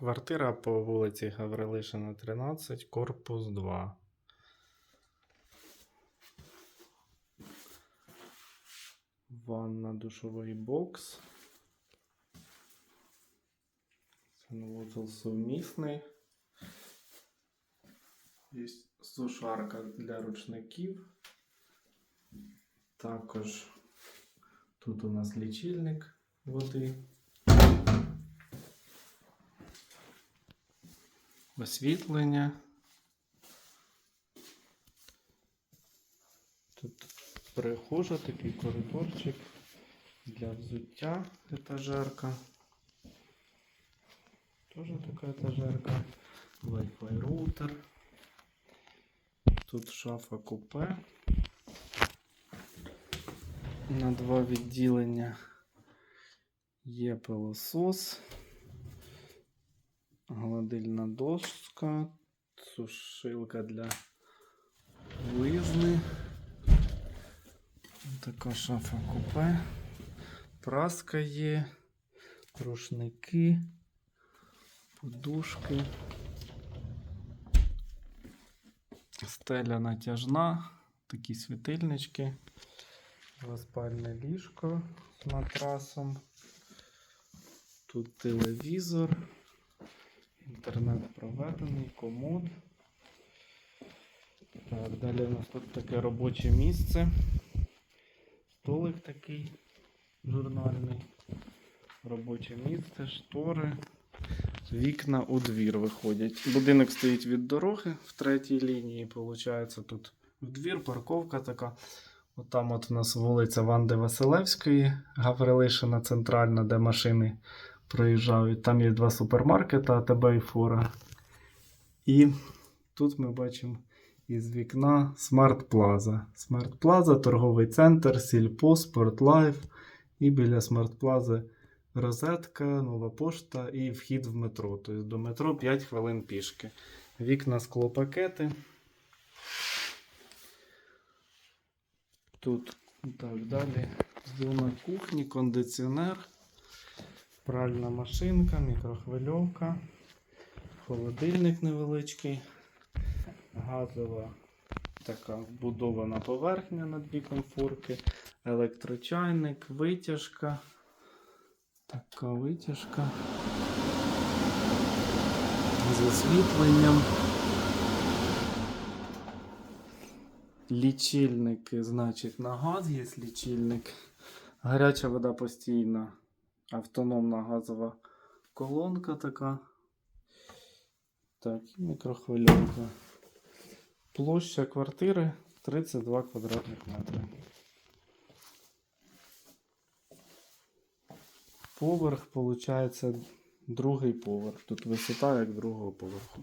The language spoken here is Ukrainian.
Квартира по вулиці Гаврилишина, 13, корпус 2. Ванна, душовий бокс. Санвузол сумісний. Є сушарка для ручників. Також тут у нас лічильник води. Освітлення. Тут прихожа, такий коридорчик для взуття, етажерка. Тоже така етажерка. Wi-Fi роутер. Тут шафа купе. На два відділення є пилосос, гладильна доска, сушилка для визни. Така шафа купе. Праска є, рушники, подушки. Стеля натяжна, такі світильнички, двоспальне ліжко з матрасом. Тут телевізор, інтернет проведений, комод. Так, далі у нас тут таке робоче місце. Столик такий журнальний. Робоче місце, штори. Вікна у двір виходять. Будинок стоїть від дороги в третій лінії. Виходить, тут в двір, парковка така. От там от у нас вулиця Ванди Василевської, Гаврилишина центральна, де машини проїжджають. Там є два супермаркети, АТБ і Фора. І тут ми бачимо із вікна Смарт Плаза. Смарт Плаза, торговий центр, Сільпо, Спортлайф. І біля Смарт Плази розетка, нова пошта і вхід в метро. Тобто до метро 5 хвилин пішки. Вікна склопакети. Тут так далі. Зона кухні, кондиціонер, пральна машинка, мікрохвильовка, холодильник невеличкий, газова така вбудована поверхня на дві комфорки, електрочайник, витяжка. Така витяжка. З освітленням. Лічильник, значить, на газ є лічильник. Гаряча вода постійна. Автономна газова колонка така. Так, і мікрохвильовка. Площа квартири 32 квадратних метри. Поверх, виходить, другий поверх. Тут висота як другого поверху.